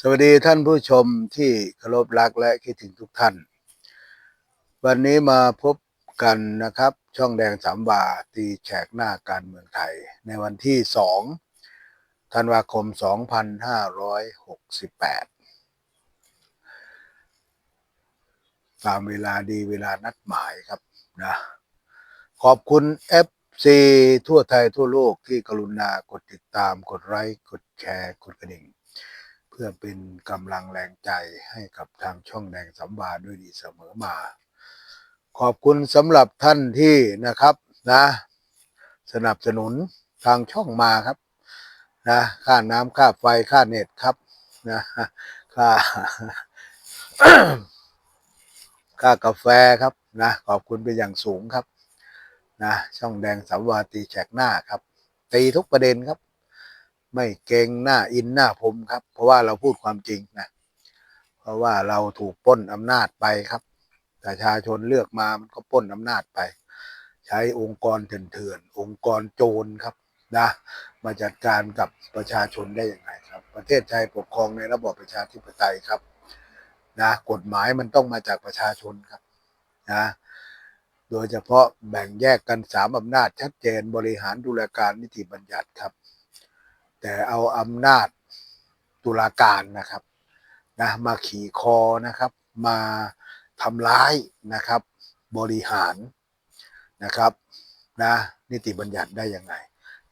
สวัสดีท่านผู้ชมที่เคารพรักและคิดถึงทุกท่าน วันนี้มาพบกันนะครับ ช่องแดงสามบาตีแฉกหน้าการเมืองไทย ในวันที่สองธันวาคม 2568 ตามเวลาดีเวลานัดหมายครับนะขอบคุณ FC ทั่วไทยทั่วโลกที่กรุณากดติดตามกดไลค์กดแชร์ กดกระดิ่ง พื่อเป็นกำลังแรงใจให้กับทางช่องแดงสัมบาด้วยดีเสมอมา ขอบคุณสำหรับท่านที่นะครับนะ สนับสนุนทางช่องมาครับนะค่าน้ำค่าไฟค่าเน็ตครับนะค่าค่ากาแฟครับนะขอบคุณเป็นอย่างสูงครับนะช่องแดงสามวาตีแฉกหน้าครับ ตีทุกประเด็นครับ ไม่เกรงหน้าอินหน้าผมครับ เพราะว่าเราพูดความจริงนะเพราะว่าเราถูกป้นอำนาจไปครับประชาชนเลือกมามันก็ป้นอำนาจไป ใช้องค์กรเถื่อนๆองค์กรโจรครับนะมาจัดการกับประชาชนได้ยังไงครับ ประเทศไทยปกครองในระบอบประชาธิปไตยครับนะกฎหมายมันต้องมาจากประชาชนครับนะโดยเฉพาะแบ่งแยกกันสามอำนาจชัดเจนบริหารดูแลการนิติบัญญัติครับ แต่เอาอำนาจตุลาการนะครับนะมาขี่คอนะครับ มาทำร้ายนะครับ บริหารนะครับนะนิติบัญญัติได้ยังไง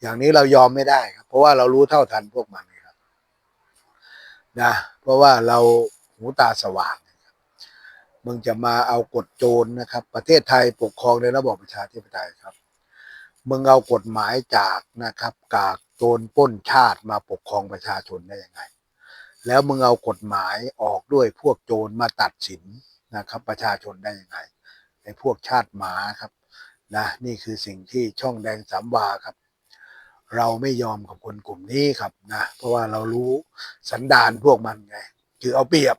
อย่างนี้เรายอมไม่ได้ครับเพราะว่าเรารู้เท่าทันพวกมันครับนะเพราะว่าเราหูตาสว่างมึงจะมาเอากฎโจรนะครับ ประเทศไทยปกครองในระบอบประชาธิปไตยครับมึงเอากฎหมายจากนะครับ กาก โจรปล้นชาติมาปกครองประชาชนได้ยังไง แล้วมึงเอากฎหมายออกด้วยพวกโจรมาตัดสินนะครับ ประชาชนได้ยังไงไอ้พวกชาติหมาครับนะนี่คือสิ่งที่ช่องแดงสามวาครับ เราไม่ยอมกับคนกลุ่มนี้ครับนะเพราะว่าเรารู้สันดานพวกมันไง คือเอาเปรียบ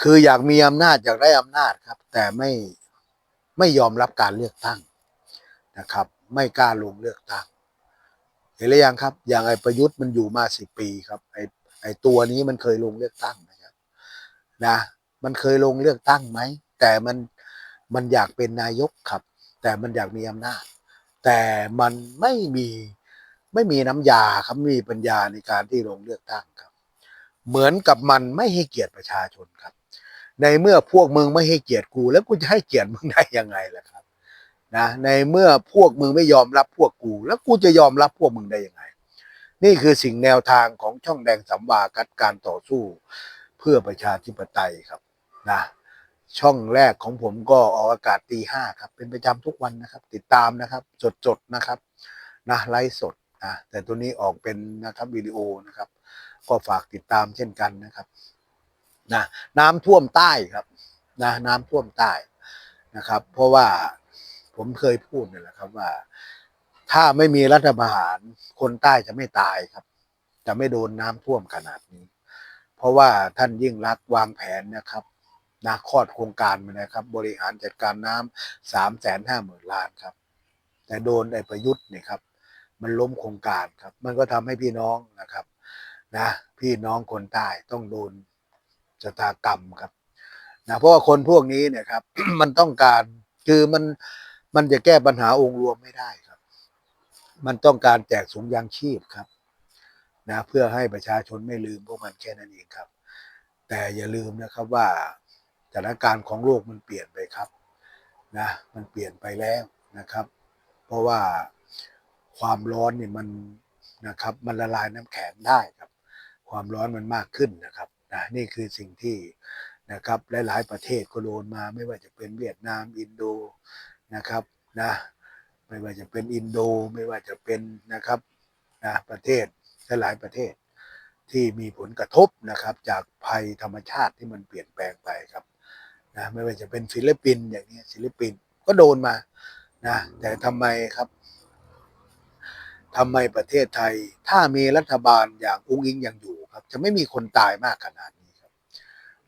คืออยากมีอำนาจอยากได้อำนาจครับ แต่ไม่ไม่ยอมรับการเลือกตั้งนะครับ ไม่กล้าลงเลือกตั้ง ห็นหรือยังครับ อย่างไอ้ประยุทธ์มันอยู่มาสิปีครับ ไอ้ไอ้ตัวนี้มันเคยลงเลือกตั้งนะครับนะ มันเคยลงเลือกตั้งไหม แต่มันมันอยากเป็นนายกครับ แต่มันอยากมีอำนาจ แต่มันไม่มีไม่มีน้ำยาครับมีปัญญาในการที่ลงเลือกตั้งครับ เหมือนกับมันไม่ให้เกียรติประชาชนครับ ในเมื่อพวกมึงไม่ให้เกียรติกู แล้วกูจะให้เกียรติมึงได้ยังไงล่ะครับ นะในเมื่อพวกมึงไม่ยอมรับพวกกู แล้วกูจะยอมรับพวกมึงได้ยังไง นี่คือสิ่งแนวทางของช่องแดงสัมวากัดการต่อสู้เพื่อประชาธิปไตยครับนะช่องแรกของผมก็ออกอากาศตีห้าครับ เป็นประจำทุกวันนะครับ ติดตามนะครับสดๆนะครับนะไลฟ์สดนะแต่ตัวนี้ออกเป็นนะครับวิดีโอนะครับ ก็ฝากติดตามเช่นกันนะครับนะน้ำท่วมใต้ครับนะน้ำท่วมใต้นะครับ เพราะว่า ผมเคยพูดนี่แหละครับว่า ถ้าไม่มีรัฐประหารคนใต้จะไม่ตายครับ จะไม่โดนน้ำท่วมขนาดนี้ เพราะว่าท่านยิ่งรักวางแผนนะครับนะคอดโครงการมานะครับ บริหารจัดการน้ำสามแสนห้าหมื่นล้านครับ แต่โดนไอ้ประยุทธ์เนี่ยครับ มันล้มโครงการครับ มันก็ทำให้พี่น้องนะครับ นะ พี่น้องคนใต้ต้องโดนชะตากรรมครับนะเพราะว่าคนพวกนี้เนี่ยครับ มันต้องการคือมัน มันจะแก้ปัญหาองค์รวมไม่ได้ครับ มันต้องการแจกสูงยางชีพครับ นะ เพื่อให้ประชาชนไม่ลืมพวกมันแค่นั้นเองครับ แต่อย่าลืมนะครับว่าสถานการณ์ของโลกมันเปลี่ยนไปครับ นะ มันเปลี่ยนไปแล้วนะครับ เพราะว่าความร้อนเนี่ยมันนะครับ มันละลายน้ำแข็งได้ครับ ความร้อนมันมากขึ้นนะครับนะนี่คือสิ่งที่นะครับหลาย ๆ ประเทศก็โดนมาไม่ว่าจะเป็นเวียดนาม อินโด นะครับนะไม่ว่าจะเป็นอินโดไม่ว่าจะเป็นนะครับนะประเทศหลายประเทศที่มีผลกระทบนะครับจากภัยธรรมชาติที่มันเปลี่ยนแปลงไปครับนะไม่ว่าจะเป็นฟิลิปปินส์อย่างนี้ฟิลิปปินส์ก็โดนมานะแต่ทำไมครับทำไมประเทศไทย ถ้ามีรัฐบาลอย่างอุ้งอิงยังอยู่ครับ จะไม่มีคนตายมากขนาดนี้ครับ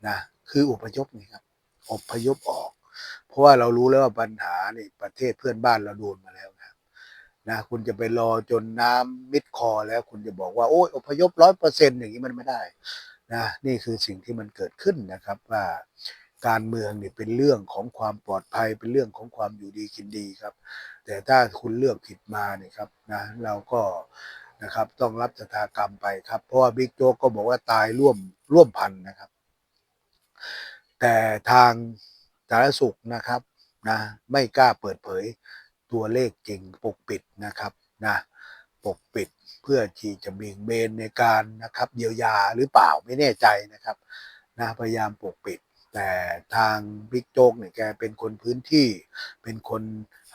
นะคืออพยพนี่ครับอพยพออก ราะว่าเรารู้แล้วว่าปัญหานี่ประเทศเพื่อนบ้านเราโดนมาแล้วนะครับนะคุณจะไปรอจนน้ำมิดคอแล้วคุณจะบอกว่าโอ้ยอพยพร้อยเปอร์เซ็นต์อย่างนี้มันไม่ได้นะนี่คือสิ่งที่มันเกิดขึ้นนะครับว่าการเมืองเนี่ยเป็นเรื่องของความปลอดภัยเป็นเรื่องของความอยู่ดีกินดีครับ แต่ถ้าคุณเลือกผิดมาเนี่ยครับนะเราก็นะครับต้องรับชะตากรรมไปครับ เพราะว่าบิ๊กโจ๊กก็บอกว่าตายร่วมร่วมพันนะครับ แต่ทาง สาธารณสุขนะครับนะไม่กล้าเปิดเผยตัวเลขจริงปกปิดนะครับนะปกปิดเพื่อที่จะเบี่ยงเบนในการนะครับเยียวยาหรือเปล่าไม่แน่ใจนะครับนะพยายามปกปิด แต่ทางบิ๊กโจ๊กเนี่ยแกเป็นคนพื้นที่ เป็นคน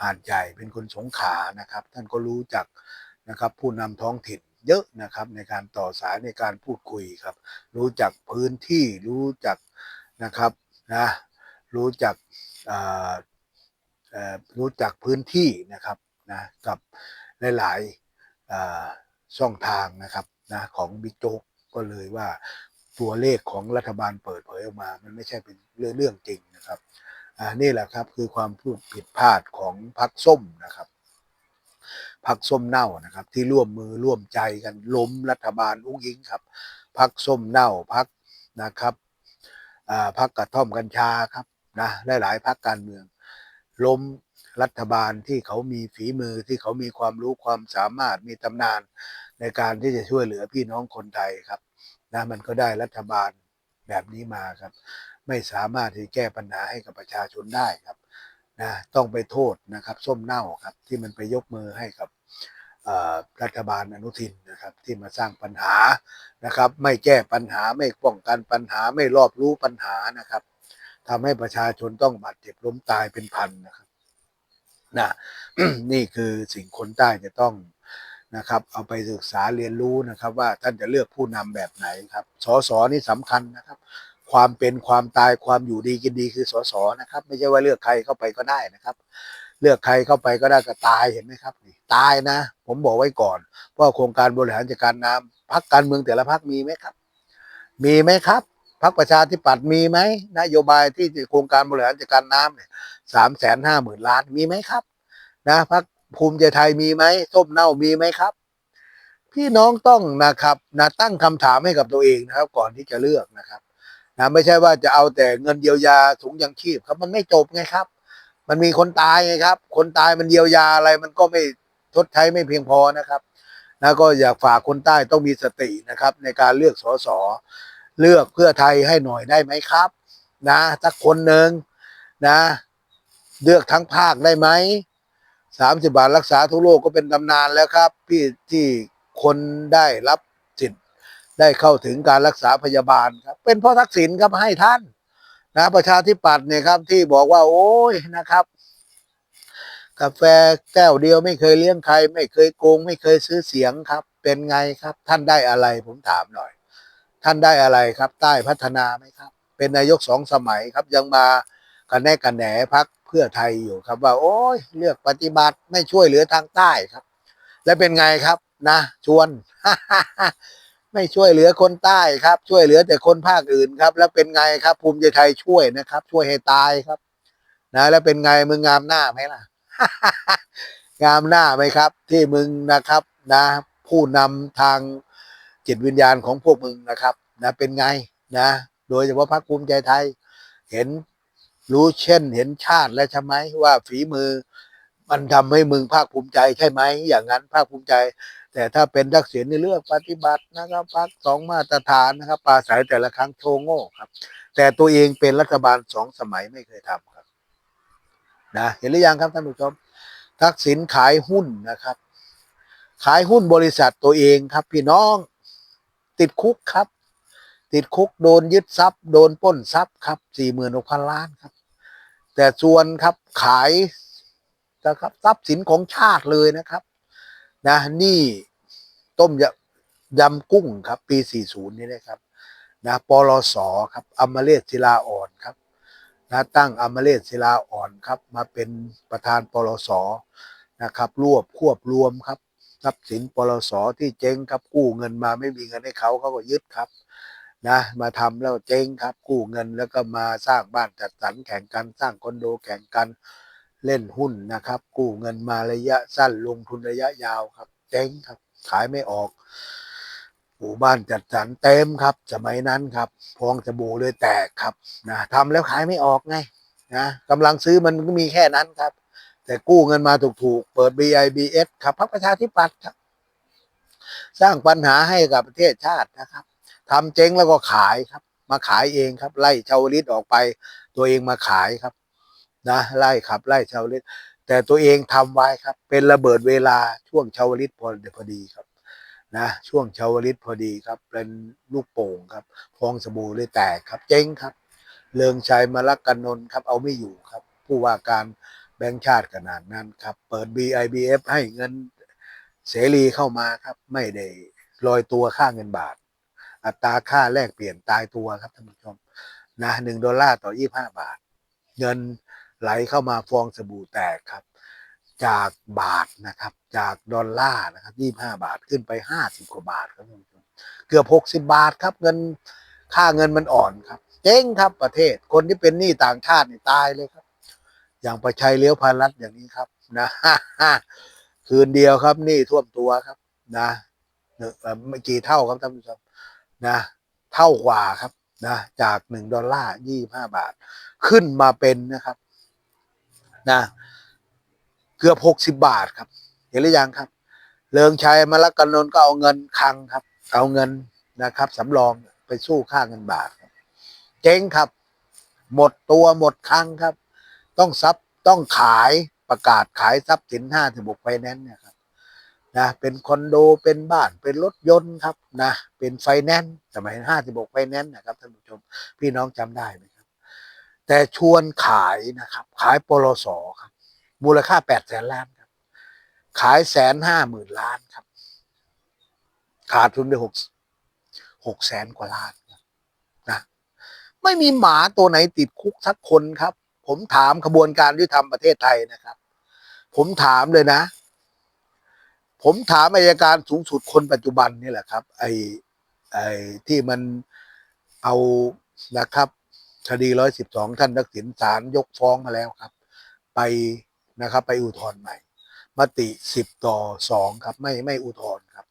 หาดใหญ่ เป็นคนสงขานะครับ ท่านก็รู้จักนะครับผู้นำท้องถิ่นเยอะนะครับในการต่อสายในการพูดคุยครับ รู้จักพื้นที่รู้จักนะครับนะ รู้จักรู้จักพื้นที่นะครับนะกับหลายๆช่องทางนะครับนะของบิ๊กโจ๊กก็เลยว่าตัวเลขของรัฐบาลเปิดเผยออกมา มันไม่ใช่เป็นเรื่องเรื่องจริงนะครับนี่แหละครับคือความพูดผิดพลาดของพรรคส้มนะครับพรรคส้มเน่านะครับ ที่ร่วมมือร่วมใจกันล้มรัฐบาลอุ้งยิงครับพรรคส้มเน่าพรรคนะครับพรรคกระท่อมกัญชาครับ นะหลายๆพรรคการเมือง ล้มรัฐบาลที่เขามีฝีมือที่เขามีความรู้ความสามารถมีตำนานในการที่จะช่วยเหลือพี่น้องคนไทยครับนะมันก็ได้รัฐบาลแบบนี้มาครับ ไม่สามารถที่แก้ปัญหาให้กับประชาชนได้ครับนะต้องไปโทษนะครับ ส้มเน่าครับ ที่มันไปยกมือให้กับรัฐบาลอนุทินนะครับ ที่มาสร้างปัญหานะครับ ไม่แก้ปัญหาไม่ป้องกันปัญหาไม่รอบรู้ปัญหานะครับ ทำให้ประชาชนต้องบาดเจ็บล้มตายเป็นพันนะครับนะนี่คือสิ่งคนใต้จะต้องนะครับ เอาไปศึกษาเรียนรู้นะครับ ว่าท่านจะเลือกผู้นำแบบไหนครับสสนี่สำคัญนะครับ ความเป็นความตายความอยู่ดีกินดีคือสสนะครับ ไม่ใช่ว่าเลือกใครเข้าไปก็ได้นะครับ เลือกใครเข้าไปก็ได้ก็ตายเห็นไหมครับนี่ตายนะ ผมบอกไว้ก่อนเพราโครงการบริหารจัดการน้ำพักการเมืองแต่ละพักมีไหมครับ มีไหมครับ พักประชาธิปัตย์มีไหมนโยบายที่โครงการบริหารจัดการน้ำเนี่ยสามแสนห้าหมื่นล้านมีไหมครับ นะพักภูมิใจไทยมีไหมส้มเน่ามีไหมครับ พี่น้องต้องนะครับนะตั้งคำถามให้กับตัวเองนะครับ ก่อนที่จะเลือกนะครับนะไม่ใช่ว่าจะเอาแต่เงินเยียวยาถุงยังชีพครับมันไม่จบไงครับ มันมีคนตายไงครับ คนตายมันเยียวยาอะไรมันก็ไม่ชดใช้ไม่เพียงพอนะครับนะก็อยากฝากคนใต้ต้องมีสตินะครับ ในการเลือกสส เลือกเพื่อไทยให้หน่อยได้ไหมครับ นะสักคนหนึ่งนะ เลือกทั้งภาคได้ไหมสามสิบาทรักษาทุกโรคก็เป็นตำนานแล้วครับพี่ที่คนได้รับสิทธิ์ได้เข้าถึงการรักษาพยาบาลครับ เป็นเพราะทักษิณครับให้ท่านนะประชาธิปัตย์เนี่ยครับที่บอกว่า โอ้ยนะครับกาแฟแก้วเดียวไม่เคยเลี้ยงใคร ไม่เคยโกง ไม่เคยซื้อเสียงครับ เป็นไงครับ ท่านได้อะไรผมถามหน่อย ท่านได้อะไรครับ ใต้พัฒนาไหมครับ เป็นนายกสองสมัยครับ ยังมากันแน่กันแหนพักเพื่อไทยอยู่ครับว่า โอ้ยเลือกปฏิบัติไม่ช่วยเหลือทางใต้ครับ และเป็นไงครับนะ ชวน ไม่ช่วยเหลือคนใต้ครับ ช่วยเหลือแต่คนภาคอื่นครับ แล้วเป็นไงครับ ภูมิใจไทยช่วยนะครับ ช่วยให้ตายครับ นะ แล้วเป็นไงมึงงามหน้าไหมล่ะ งามหน้าไหมครับ ที่มึงนะครับ นะ ผู้นำทาง จิตวิญญาณของพวกมึงนะครับนะเป็นไงนะ โดยเฉพาะพรรคภูมิใจไทย เห็นรู้เช่นเห็นชาติแล้วใช่ไหมว่าฝีมือ มันทำให้มึงภาคภูมิใจใช่ไหมอย่างนั้นภาคภูมิใจ แต่ถ้าเป็นทักษิณในเลือกปฏิบัตินะครับพักสองมาตรฐานนะครับปราศัยแต่ละครั้งโชว์โง่ครับ แต่ตัวเองเป็นรัฐบาลสองสมัยไม่เคยทำครับนะเห็นหรือยังครับท่านผู้ชมทักษิณขายหุ้นนะครับ ขายหุ้นบริษัทตัวเองครับพี่น้อง ติดคุกครับ ติดคุกโดนยึดทรัพย์ โดนป้นทรัพย์ครับสี่หมื่นหกพันล้านครับ แต่ส่วนครับขายนะครับทรัพย์สินของชาติเลยนะครับนะนี่ต้มยำยำกุ้งครับ ปี 40 นี่นะครับนะปลสครับอมเรศศิลาอ่อนครับนะตั้งอมเรศศิลาอ่อนครับ มาเป็นประธานปลสนะครับ รวบควบรวมครับ ทรัพย์สินปลสที่เจ๊งครับกู้เงินมาไม่มีเงินให้เขาเขาก็ยึดครับนะมาทำแล้วเจ๊งครับ กู้เงินแล้วก็มาสร้างบ้านจัดสรรแข่งกันสร้างคอนโดแข่งกันเล่นหุ้นนะครับ กู้เงินมาระยะสั้นลงทุนระยะยาวครับ เจ๊งครับ ขายไม่ออกหมู่บ้านจัดสรรเต็มครับ สมัยนั้นครับพองสบู่เลยแตกครับนะทำแล้วขายไม่ออกไงนะกำลังซื้อมันก็มีแค่นั้นครับ แต่กู้เงินมาถูกๆ เปิด BIBS ครับพรรคประชาธิปัตย์ครับ สร้างปัญหาให้กับประเทศชาตินะครับทำเจ๊งแล้วก็ขายครับ มาขายเองครับ ไล่ชาวลิตออกไป ตัวเองมาขายครับ นะ ไล่ขับ ไล่ชาวลิตแต่ตัวเองทำไว้ครับ เป็นระเบิดเวลาช่วงชาวลิตพอพอดีครับนะช่วงชาวลิตพอดีครับ เป็นลูกโป่งครับฟองสบู่เลยแตกครับ เจ๊งครับ เลืองชัยมาลักกันนนท์ครับ เอาไม่อยู่ครับ ผู้ว่าการ แบงค์ชาติขนาดนั้นครับ เปิด BIBF ให้เงินเสรีเข้ามาครับ ไม่ได้ลอยตัวค่าเงินบาท อัตราค่าแลกเปลี่ยนตายตัวครับท่านผู้ชมนะหนึ่งดอลลาร์ต่อยี่ห้าบาท เงินไหลเข้ามาฟองสบู่แตกครับ จากบาทนะครับ จากดอลลาร์นะครับยี่ห้าบาทขึ้นไปห้าสิบกว่าบาทครับท่านผู้ชมเกือบหกสิบบาทครับ เงินค่าเงินมันอ่อนครับ เจ๊งครับประเทศคนที่เป็นหนี้ต่างชาตินี่ตายเลยครับ อย่างประชัยเลี้ยวพันรัฐอย่างนี้ครับนะคืนเดียวครับ นี้ท่วมตัวครับ นะเอ่อไม่กี่เท่าครับท่านผู้ชมนะ เท่ากว่าครับนะจากหนึ่งดอลลาร์ยี่ห้าบาท ขึ้นมาเป็นนะครับ นะ เกือบหกสิบบาทครับ เห็นหรือยังครับเลิงชัยมาลักกันนนก็เอาเงินคังครับ เอาเงินนะครับสำรองไปสู้ค่าเงินบาทเจ๊งครับ หมดตัวหมดคังครับ ต้องซับต้องขายประกาศขายทรัพย์สินห้าถึงบกไฟแนนซ์เนี่ยครับนะเป็นคอนโดเป็นบ้านเป็นรถยนต์ครับนะเป็นไฟแนนซ์สมัยห้าสิบกไฟแนนซ์นะครับท่านผู้ชมพี่น้องจำได้ไหมครับ แต่ชวนขายนะครับ ขายปลสครับมูลค่าแปดแสนล้านครับ ขายแสนห้าหมื่นล้านครับ ขาดทุนไปหกหกแสนกว่าล้านนะไม่มีหมาตัวไหนติดคุกสักคนครับ ผมถามขบวนการยุติธรรมประเทศไทยนะครับ ผมถามเลยนะ ผมถามอายการสูงสุดคนปัจจุบันนี่แหละครับ ไอ้ไอ้ที่มันเอานะครับคดีร้อยสิบสองท่านทักษิณศาลยกฟ้องมาแล้วครับ ไปนะครับ ไปอุทธรณ์ใหม่ มติสิบต่อสองครับ ไม่ไม่อุทธรณ์ครับ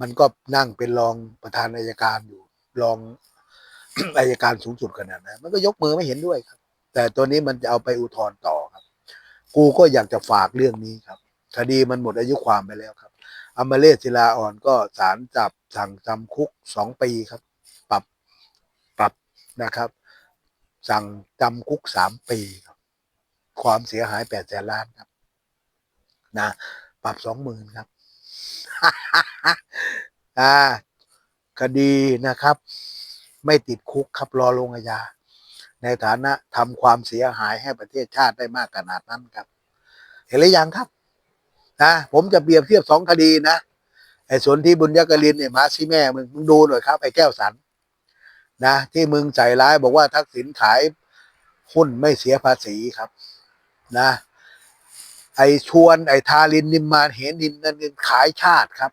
มันก็นั่งเป็นรองประธานอายการอยู่รองอายการสูงสุดขนาดนั้นมันก็ยกมือไม่เห็นด้วยครับ แต่ตัวนี้มันจะเอาไปอุทธรณ์ต่อครับ กูก็อยากจะฝากเรื่องนี้ครับ คดีมันหมดอายุความไปแล้วครับอมเลศศิลาอ่อนก็ศาลจับสั่งจำคุกสองปีครับ ปรับปรับนะครับ สั่งจำคุกสามปีครับ ความเสียหายแปดแสนล้านครับ นะ ปรับสองหมื่นครับ อ่า คดีนะครับ ไม่ติดคุกครับรอลงอาญา ในฐานะทำความเสียหายให้ประเทศชาติได้มากขนาดนั้นครับ เห็นหรือยังครับนะผมจะเปรียบเทียบสองคดีนะไอ้สนที่บุญยกลินเนี่ยมาซีแม่มึงมึงดูหน่อยครับไอ้แก้วสันนะที่มึงใส่ร้ายบอกว่าทักษิณขายหุ้นไม่เสียภาษีครับนะไอ้ชวนไอ้ทารินนิมมานเห็นดินนั่นขายชาติครับ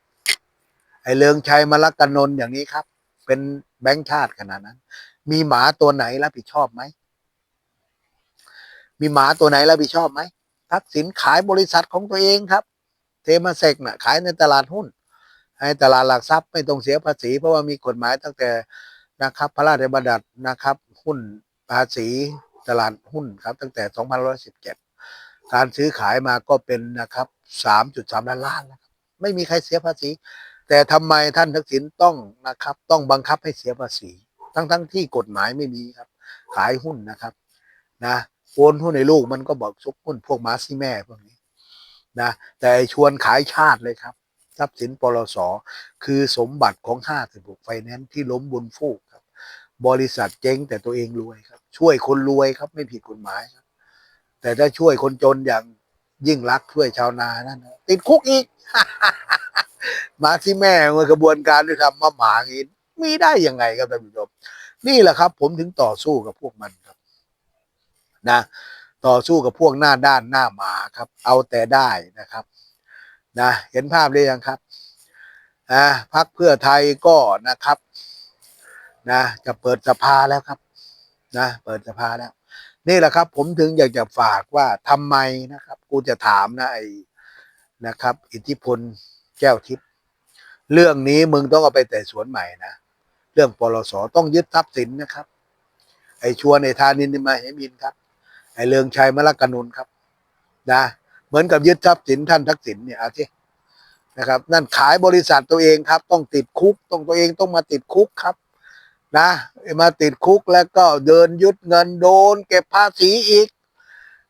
ไอ้เลืองชัยมาลักกนนอย่างนี้ครับ เป็นแบงค์ชาติขนาดนั้น มีหมาตัวไหนรับผิดชอบไหม มีหมาตัวไหนรับผิดชอบไหม ทักษิณขายบริษัทของตัวเองครับ เทมาเซกนะ่ะ ขายในตลาดหุ้นให้ตลาดหลักทรัพย์ไม่ต้องเสียภาษี เพราะว่ามีกฎหมายตั้งแต่นะครับ พระราชบัญญัตินะครับ หุ้นภาษีตลาดหุ้นครับ ตั้งแต่2517 การซื้อขายมาก็เป็นนะครับ 3.3 ล้านล้านแล้วครับไม่มีใครเสียภาษี แต่ทำไมท่านทักษิณต้องนะครับ ต้องบังคับให้เสียภาษี ทั้งทั้งที่กฎหมายไม่มีครับ ขายหุ้นนะครับ นะโอนหุ้นในลูกมันก็บอกซุกหุ้นพวกมาซี่แม่พวกนี้นะแต่ชวนขายชาติเลยครับ ทรัพย์สินปลสคือสมบัติของห้าสิบหกไฟแนนซ์ที่ล้มบนฟูกครับ บริษัทเจ๊งแต่ตัวเองรวยครับ ช่วยคนรวยครับไม่ผิดกฎหมายครับ แต่ถ้าช่วยคนจนอย่างยิ่งรักช่วยชาวนานั่นติดคุกอีก มาที่แม่เมื่อกระบวนการที่ทำมาหมาอย่างนี้มีได้ยังไงครับท่านผู้ชมนี่แหละครับ ผมถึงต่อสู้กับพวกมันครับ นะ ต่อสู้กับพวกหน้าด้านหน้าหมาครับ เอาแต่ได้นะครับ นะ เห็นภาพหรือยังครับอ่าพักเพื่อไทยก็นะครับ นะ จะเปิดสภาแล้วครับ นะ เปิดสภาแล้ว นี่แหละครับ ผมถึงอยากจะฝากว่าทำไมนะครับ กูจะถามนะไอ้นะครับ อิทธิพล แก้วทิพย์เรื่องนี้มึงต้องเอาไปแต่สวนใหม่นะ เรื่องปลสต้องยึดทรัพย์สินนะครับ ไอชวนไอธานินมาเหมินครับ ไอเลืองชัยมลกนุนครับ นะ เหมือนกับยึดทรัพย์สินท่านทักษิณเนี่ยเอาที่นะครับ นั่นขายบริษัทตัวเองครับ ต้องติดคุกต้องตัวเองต้องมาติดคุกครับ นะมาติดคุกแล้วก็เดินยึดเงินโดน เก็บภาษีอีก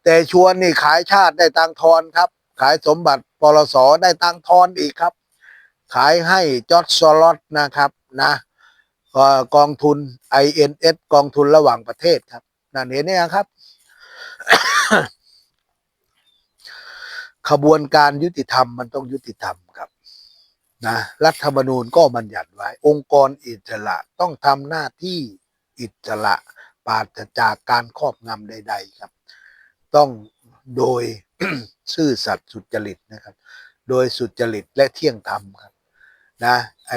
แต่ชวนนี่ขายชาติได้ตังทอนครับ ขายสมบัติปลสได้ตังทอนอีกครับ ขายให้จอร์จซอลอตนะครับนะเอ่อกองทุน INS กองทุนระหว่างประเทศครับนั่นเห็นไหมครับ ขบวนการยุติธรรมมันต้องยุติธรรมครับนะรัฐธรรมนูญก็บัญญัติไว้ องค์กรอิสระต้องทำหน้าที่อิสระปราศจากการครอบงำใด ๆ ครับ ต้องโดย ซื่อสัตย์สุจริตนะครับ โดยสุจริตและเที่ยงธรรมครับ นะไอ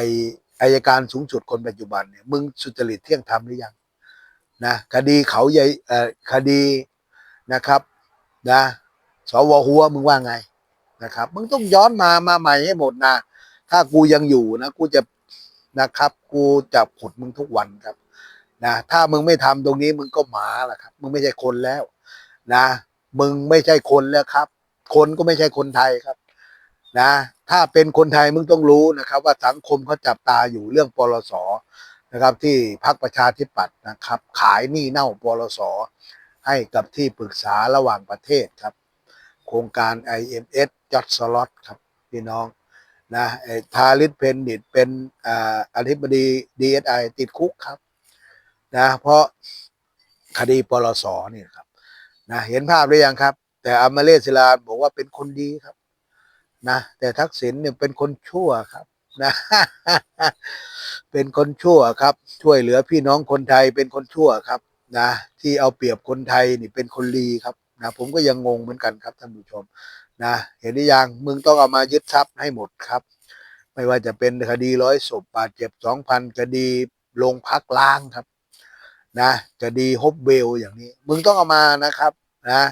อายการสูงสุดคนปัจจุบันเนี่ยมึงสุจริตเที่ยงธรรมหรือยังนะคดีเขาใหญ่เอ่อคดีนะครับนะสวหัวมึงว่าไงนะครับ มึงต้องย้อนมามาใหม่ให้หมดนะถ้ากูยังอยู่นะกูจะนะครับ กูจะขุดมึงทุกวันครับนะถ้ามึงไม่ทำตรงนี้มึงก็หมาละครับ มึงไม่ใช่คนแล้ว นะ มึงไม่ใช่คนแล้วครับ คนก็ไม่ใช่คนไทยครับ นะ ถ้าเป็นคนไทยมึงต้องรู้นะครับ ว่าสังคมเขาจับตาอยู่เรื่องปลสนะครับ ที่พรรคประชาธิปัตย์นะครับ ขายหนี้เน่าปลสให้กับที่ปรึกษาระหว่างประเทศครับ โครงการ IMS จอดสล็อตครับพี่น้องนะไอ้ทาริสเพนนิตเป็นออธิบดี DSI ติดคุกครับนะเพราะคดีปลสนี่ครับ นะเห็นภาพหรือยังครับ แต่อมเลศิลาบอกว่าเป็นคนดีครับ นะแต่ทักษิณเนี่ยเป็นคนชั่วครับนะเป็นคนชั่วครับ ช่วยเหลือพี่น้องคนไทยเป็นคนชั่วครับนะที่เอาเปรียบคนไทยนี่เป็นคนดีครับนะผมก็ยังงงเหมือนกันครับท่านผู้ชมนะเห็นหรือยังมึงต้องเอามายึดทรัพย์ให้หมดครับ ไม่ว่าจะเป็นคดีร้อยศพบาดเจ็บสองพันคดีโรงพักล้างครับ นะคดีฮบเบลอย่างนี้ มึงต้องเอามานะครับนะ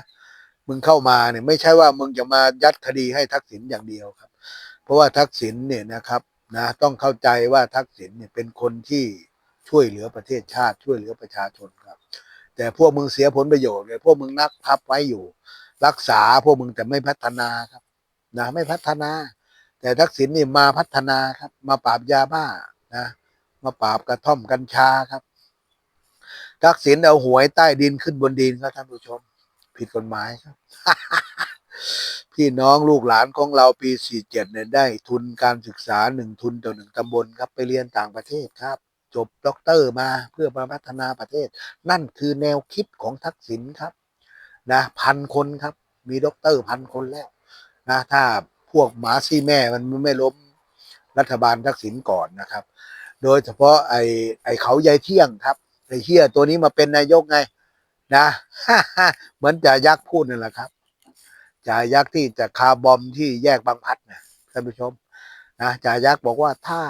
มึงเข้ามาเนี่ยไม่ใช่ว่ามึงจะมายัดคดีให้ทักษิณอย่างเดียวครับ เพราะว่าทักษิณเนี่ยนะครับนะต้องเข้าใจว่าทักษิณเนี่ยเป็นคนที่ช่วยเหลือประเทศชาติช่วยเหลือประชาชนครับ แต่พวกมึงเสียผลประโยชน์เลยพวกมึงนักทับไว้อยู่ รักษาพวกมึงแต่ไม่พัฒนาครับนะไม่พัฒนา แต่ทักษิณนี่มาพัฒนาครับ มาปราบยาบ้านะมาปราบกระท่อมกัญชาครับ ทักษิณเอาหวยใต้ดินขึ้นบนดินครับท่านผู้ชม ผิดกฎหมายครับ พี่น้องลูกหลานของเราปี 47 เนี่ยได้ทุนการศึกษาหนึ่งทุนต่อหนึ่งตำบลครับไปเรียนต่างประเทศครับ จบด็อกเตอร์มาเพื่อมาพัฒนาประเทศ นั่นคือแนวคิดของทักษิณครับนะพันคนครับ มีด็อกเตอร์พันคนแล้วนะถ้าพวกหมาซี่แม่มันไม่ล้มรัฐบาลทักษิณก่อนนะครับ โดยเฉพาะไอ้ไอ้เขาใยเที่ยงครับ ไอ้เที่ยตัวนี้มาเป็นนายกไง นะเหมือนจ่ายักษ์พูดนั่นแหละครับจ่ายักษ์ที่จะคาบอมที่แยกบางพัดนะท่านผู้ชมนะจ่ายักษ์บอกว่าถ้า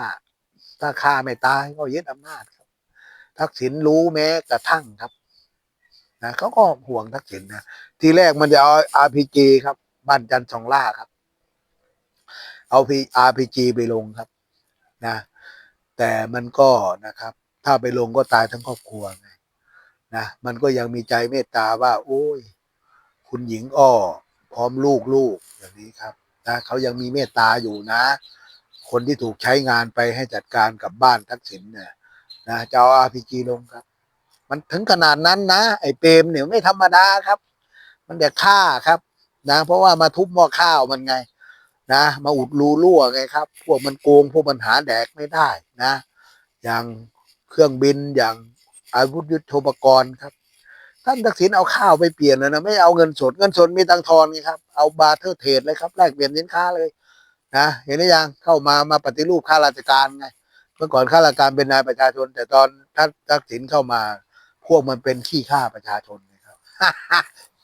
ถ้าฆ่าไม่ตายก็ยึดอำนาจครับ ทักษิณรู้แม้กระทั่งครับนะเขาก็ห่วงทักษิณนะทีแรกมันจะเอา RPG ครับบ้านจันทร์สองล่าครับ เอาพี RPG ไปลงครับ นะ แต่มันก็นะครับ ถ้าไปลงก็ตายทั้งครอบครัวไงนะมันก็ยังมีใจเมตตาว่า โอ้ย คุณหญิงอ้อ พร้อมลูกลูกอย่างนี้ครับนะเขายังมีเมตตาอยู่นะ คนที่ถูกใช้งานไปให้จัดการกับบ้านทักษิณเนี่ยนะจะเอาอาพีจีลงครับ มันถึงขนาดนั้นนะ ไอ้เปรมเนี่ยไม่ธรรมดาครับ มันเด็กฆ่าครับ นะ เพราะว่ามาทุบหม้อข้าวมันไง นะ มาอุดรูรั่วไงครับ พวกมันโกงพวกมันหาแดกไม่ได้นะ อย่าง เครื่องบินอย่างอาวุธยุทโธปกรณ์ครับ ท่านทักษิณเอาข้าวไปเปลี่ยนเลยนะไม่เอาเงินสดเงินสดมีตังทอนไงครับเอาบาเทอร์เทรดเลยครับแลกเปลี่ยนสินค้าเลยนะเห็นหรือยังเข้ามามาปฏิรูปข้าราชการไงเมื่อก่อนข้าราชการเป็นนายประชาชน แต่ตอนท่านทักษิณเข้ามาพวกมันเป็นขี้ข้าประชาชนไงครับ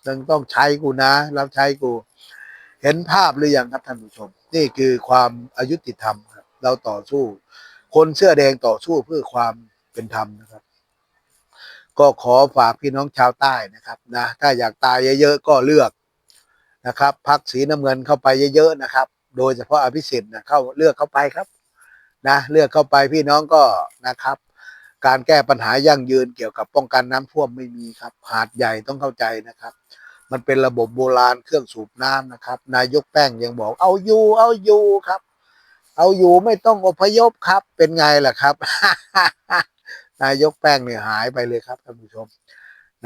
ต้องต้องใช้กูนะรับใช้กู เห็นภาพหรือยังครับท่านผู้ชม นี่คือความอายุติธรรมครับเราต่อสู้ คนเสื้อแดงต่อสู้เพื่อความ เป็นธรรมนะครับ ก็ขอฝากพี่น้องชาวใต้นะครับนะถ้าอยากตายเยอะๆก็เลือกนะครับพักสีน้ำเงินเข้าไปเยอะๆนะครับ โดยเฉพาะอภิสิทธิ์นะเข้าเลือกเข้าไปครับนะเลือกเข้าไปพี่น้องก็นะครับ การแก้ปัญหายั่งยืนเกี่ยวกับป้องกันน้ำท่วมไม่มีครับ หาดใหญ่ต้องเข้าใจนะครับ มันเป็นระบบโบราณเครื่องสูบน้ำนะครับ นายกแป้งยังบอกเอาอยู่เอาอยู่ครับ เอาอยู่ไม่ต้องอพยพครับ เป็นไงล่ะครับ นายกแป้งเนี่ยหายไปเลยครับท่านผู้ชม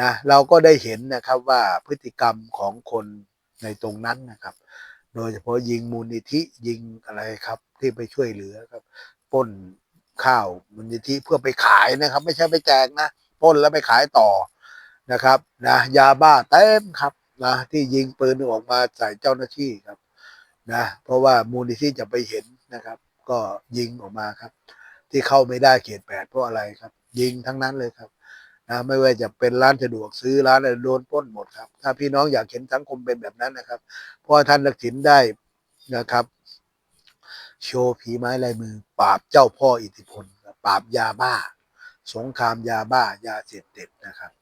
นะเราก็ได้เห็นนะครับว่าพฤติกรรมของคนในตรงนั้นนะครับ โดยเฉพาะยิงมูลนิธิยิงอะไรครับที่ไปช่วยเหลือครับป้นข้าวมูลนิธิเพื่อไปขายนะครับ ไม่ใช่ไปแจกนะป้นแล้วไปขายต่อนะครับนะยาบ้าเต็มครับนะที่ยิงปืนออกมาใส่เจ้าหน้าที่ครับนะเพราะว่ามูลนิธิจะไปเห็นนะครับ ก็ยิงออกมาครับ ที่เข้าไม่ได้เขตแปดเพราะอะไรครับ ยิงทั้งนั้นเลยครับนะไม่ว่าจะเป็นร้านสะดวกซื้อร้านอะไรโดนปล้นหมดครับ ถ้าพี่น้องอยากเห็นสังคมเป็นแบบนั้นนะครับเพราะท่านทักษิณได้นะครับ โชว์ผีไม้ลายมือ ปราบเจ้าพ่ออิทธิพลปราบยาบ้า สงครามยาบ้ายาเสพติดนะครับ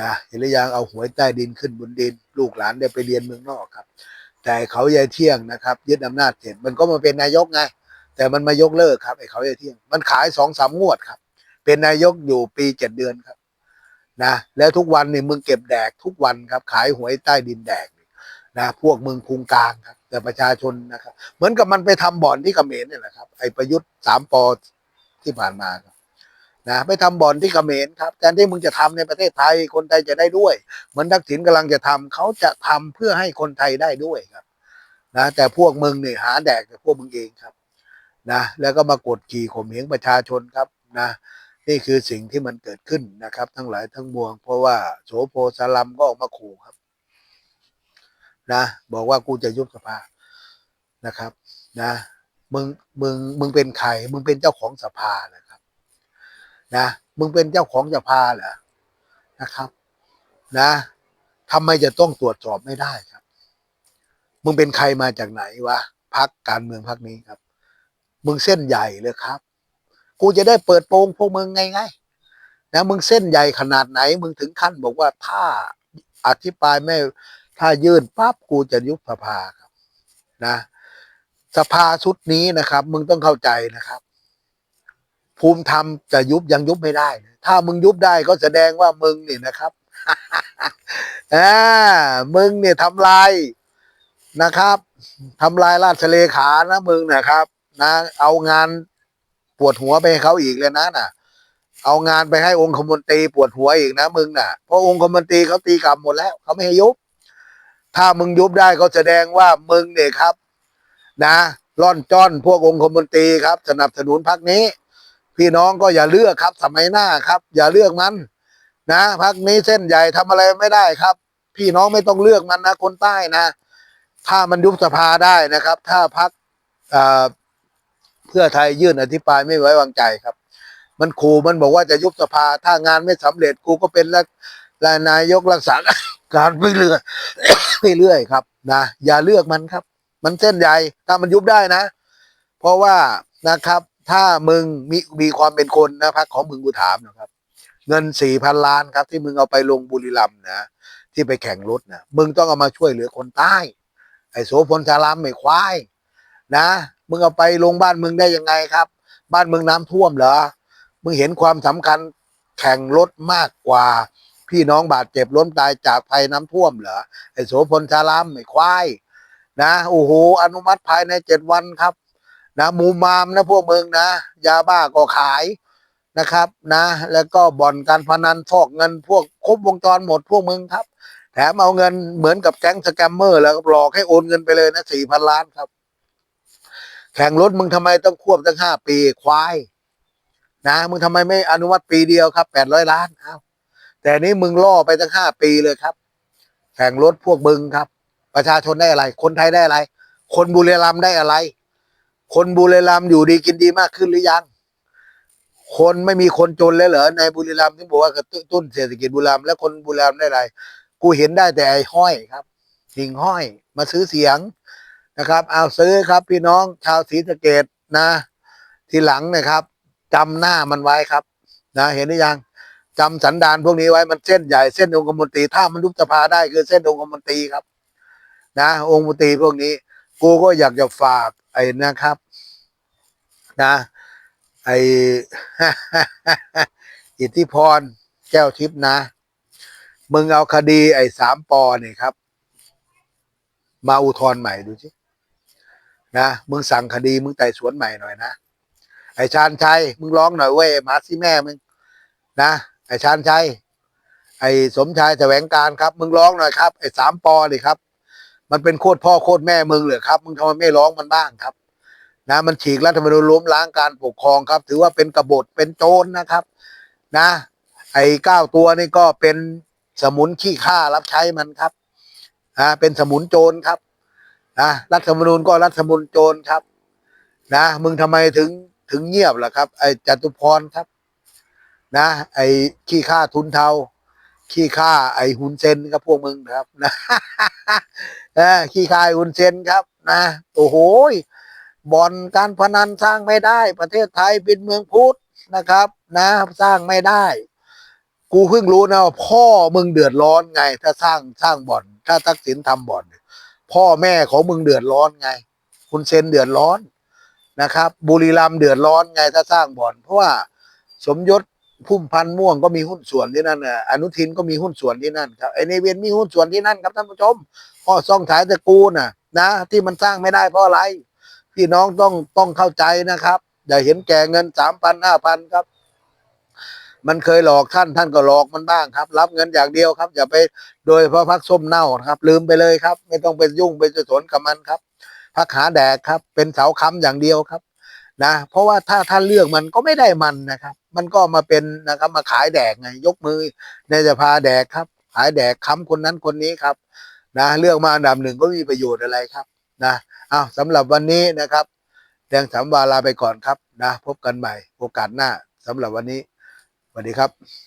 นะเห็นหรือยังเอาหวยใต้ดินขึ้นบนดิน ลูกหลานได้ไปเรียนเมืองนอกครับ แต่เขายายเที่ยงนะครับยึดอำนาจเสร็จมันก็มาเป็นนายกไงแต่มันมายกเลิกครับไอ้เขายายเที่ยง มันขายสองสามงวดครับ เป็นนายกอยู่ปีเจ็ดเดือนครับนะแล้วทุกวันนี่มึงเก็บแดกทุกวันครับ ขายหวยใต้ดินแดกนะพวกมึงพุงกลางครับแต่ประชาชนนะครับ เหมือนกับมันไปทำบ่อนที่เขมรเนี่ยแหละครับไอ้ประยุทธ์สามปอที่ผ่านมาครับนะไปทำบ่อนที่เขมรครับแทนที่มึงจะทำในประเทศไทยคนไทยจะได้ด้วย เหมือนทักษิณกำลังจะทำเขาจะทำเพื่อให้คนไทยได้ด้วยครับนะแต่พวกมึงเนี่ยหาแดกแต่พวกมึงเองครับนะแล้วก็มากดขี่ข่มเหงประชาชนครับนะ นี่คือสิ่งที่มันเกิดขึ้นนะครับ ทั้งหลายทั้งมวง เพราะว่าโสโพสลัมก็ออกมาขู่ครับ นะ บอกว่ากูจะยุบสภานะครับ นะมึงมึงมึงเป็นใครมึงเป็นเจ้าของสภาเหรอครับ นะมึงเป็นเจ้าของสภาเหรอนะครับ นะทำไมจะต้องตรวจสอบไม่ได้ครับ มึงเป็นใครมาจากไหนวะพักการเมืองพักนี้ครับ มึงเส้นใหญ่เลยครับ กูจะได้เปิดโปงพวกมึงไงไงนะมึงเส้นใหญ่ขนาดไหน มึงถึงขั้นบอกว่าถ้าอธิบายไม่ถ้ายื่นปั๊บกูจะยุบสภาครับนะ สภาชุดนี้นะครับ มึงต้องเข้าใจนะครับ ภูมิธรรมจะยุบยังยุบไม่ได้ ถ้ามึงยุบได้ก็แสดงว่ามึงนี่นะครับอ่ามึงเนี่ยทำลายนะครับทำลายราชเลขานะมึงนะครับ นะ เอางาน ปวดหัวไปให้เขาอีกเลยนะน่ะ เอางานไปให้องคมนตรีปวดหัวอีกนะมึงน่ะเพราะองคมนตรีเขาตีกลับหมดแล้วเขาไม่ให้ยุบ ถ้ามึงยุบได้ก็แสดงว่ามึงเนี่ยครับ นะร่อนจ้อนพวกองคมนตรีครับ สนับสนุนพรรคนี้ พี่น้องก็อย่าเลือกครับ สมัยหน้าครับ อย่าเลือกมัน นะพรรคนี้เส้นใหญ่ทำอะไรไม่ได้ครับ พี่น้องไม่ต้องเลือกมันนะคนใต้นะถ้ามันยุบสภาได้นะครับ ถ้าพรรคเอ่อเพื่อไทยยื่นอธิปรายไม่ไว้วางใจครับ มันขู่มันบอกว่าจะยุบสภาถ้างานไม่สำเร็จกูก็เป็นรัฐนายกรักษาการไปเรื่อยไปเรื่อยครับนะอย่าเลือกมันครับ มันเส้นใหญ่ถ้ามันยุบได้นะ เพราะว่านะครับ ถ้ามึงมีมีความเป็นคนนะพักของมึงกูถามนะครับ เงินสี่พันล้านครับ ที่มึงเอาไปลงบุรีรัมย์นะที่ไปแข่งรถนะมึงต้องเอามาช่วยเหลือคนใต้ไอ้โสพลชารามไม่ควายนะ มึงเอาไปลงบ้านมึงได้ยังไงครับ บ้านมึงน้ำท่วมเหรอมึงเห็นความสำคัญแข่งรถมากกว่า พี่น้องบาดเจ็บล้มตายจากภัยน้ำท่วมเหรอไอ้โสพลชารามไม่ควายนะโอ้โหอนุมัติภายในเจ็ดวันครับ นะมูมามนะพวกมึงนะ ยาบ้าก็ขายนะครับนะ แล้วก็บ่อนการพนันฟอกเงินพวกครบวงจรหมดพวกมึงครับ แถมเอาเงินเหมือนกับแก๊งสแกมเมอร์ แล้วหลอกให้โอนเงินไปเลยนะสี่พันล้านครับ แข่งรถมึงทำไมต้องควบตั้งห้าปีควาย นะมึงทำไมไม่อนุมัติปีเดียวครับแปดร้อยล้านเอาแต่นี้มึงล่อไปตั้งห้าปีเลยครับ แข่งรถพวกมึงครับ ประชาชนได้อะไร คนไทยได้อะไร คนบุรีรัมย์ได้อะไร คนบุรีรัมย์อยู่ดีกินดีมากขึ้นหรือยัง คนไม่มีคนจนเลยเหรอในบุรีรัมย์ที่บอกว่ากระตุ้นเศรษฐกิจบุรีรัมย์แล้วคนบุรีรัมย์ได้อะไรกูเห็นได้แต่ไอ้ห้อยครับหิ่งห้อยมาซื้อเสียง นะครับ เอาซื้อครับ พี่น้องชาวศรีสะเกดนะ ทีหลังนะครับจำหน้ามันไว้ครับ นะเห็นหรือยังจำสันดานพวกนี้ไว้มันเส้นใหญ่เส้นองคมนตรีถ้ามันยุบสภาได้คือเส้นองคมนตรีครับ นะ องคมนตรีพวกนี้ กูก็อยากจะฝากไอ้นะครับ นะ ไออิทธิพรแก้วทิพย์นะมึงเอาคดีไอ้สามปอนี่ครับ มาอุทธรณ์ใหม่ดูสิ นะมึงสั่งคดีมึงไต่สวนใหม่หน่อยนะไอชาญชัยมึงร้องหน่อยเว้ยมาสิแม่มึงนะไอชาญชัยไอสมชายแสวงการครับ มึงร้องหน่อยครับไอสามปอนี่ครับ มันเป็นโคตรพ่อโคตรแม่มึงเหรอครับ มึงทำไมไม่ร้องมันบ้างครับนะมันฉีกรัฐธรรมนูญล้มล้างการปกครองครับ ถือว่าเป็นกบฏเป็นโจรนะครับ นะ ไอ้เก้าตัวนี่ก็เป็นสมุนขี้ข้ารับใช้มันครับอ่าเป็นสมุนโจรครับ นะรัฐธรรมนูญก็รัฐธรรมนูญโจรครับ นะ มึงทำไมถึงถึงเงียบล่ะครับ ไอ้จตุพรครับ นะ ไอ้ขี้ข้าทุนเทาขี้ข้าไอ้หุนเซนครับพวกมึงครับนะขี้ข้าไอ้หุนเซนครับ นะโอ้โหบ่อนการพนันสร้างไม่ได้ ประเทศไทยเป็นเมืองพุทธนะครับ นะ สร้างไม่ได้ กูเพิ่งรู้นะว่าพ่อมึงเดือดร้อนไง ถ้าสร้างสร้างบ่อน ถ้าทักษิณทำบ่อน พ่อแม่ของมึงเดือดร้อนไง คุณเซนเดือดร้อนนะครับ บุรีรัมเดือดร้อนไงถ้าสร้างบ่อน เพราะว่าสมยศพุ่มพันม่วงก็มีหุ้นส่วนที่นั่นน่ะอนุทินก็มีหุ้นส่วนที่นั่นครับไอเนเวียนมีหุ้นส่วนที่นั่นครับท่านผู้ชมพ่อซ่องฉายตระกูลน่ะนะที่มันสร้างไม่ได้เพราะอะไรพี่น้องต้องต้องเข้าใจนะครับ อย่าเห็นแก่เงินสามพันห้าพันครับ มันเคยหลอกท่านท่านก็หลอกมันบ้างครับ รับเงินอย่างเดียวครับ อย่าไปโดยเฉพาะพักส้มเน่านะครับ ลืมไปเลยครับ ไม่ต้องไปยุ่งไปสนกับมันครับพักหาแดกครับ เป็นเสาค้ำอย่างเดียวครับนะเพราะว่าถ้าท่านเลือกมันก็ไม่ได้มันนะครับ มันก็มาเป็นนะครับมาขายแดกไงยกมือในสภาแดกครับ ขายแดกค้ำคนนั้นคนนี้ครับนะเลือกมาอันดับหนึ่งก็ไม่มีประโยชน์อะไรครับนะอ้าวสำหรับวันนี้นะครับแดงสามวาลาไปก่อนครับนะพบกันใหม่โอกาสหน้าสำหรับวันนี้ วัสดีครับ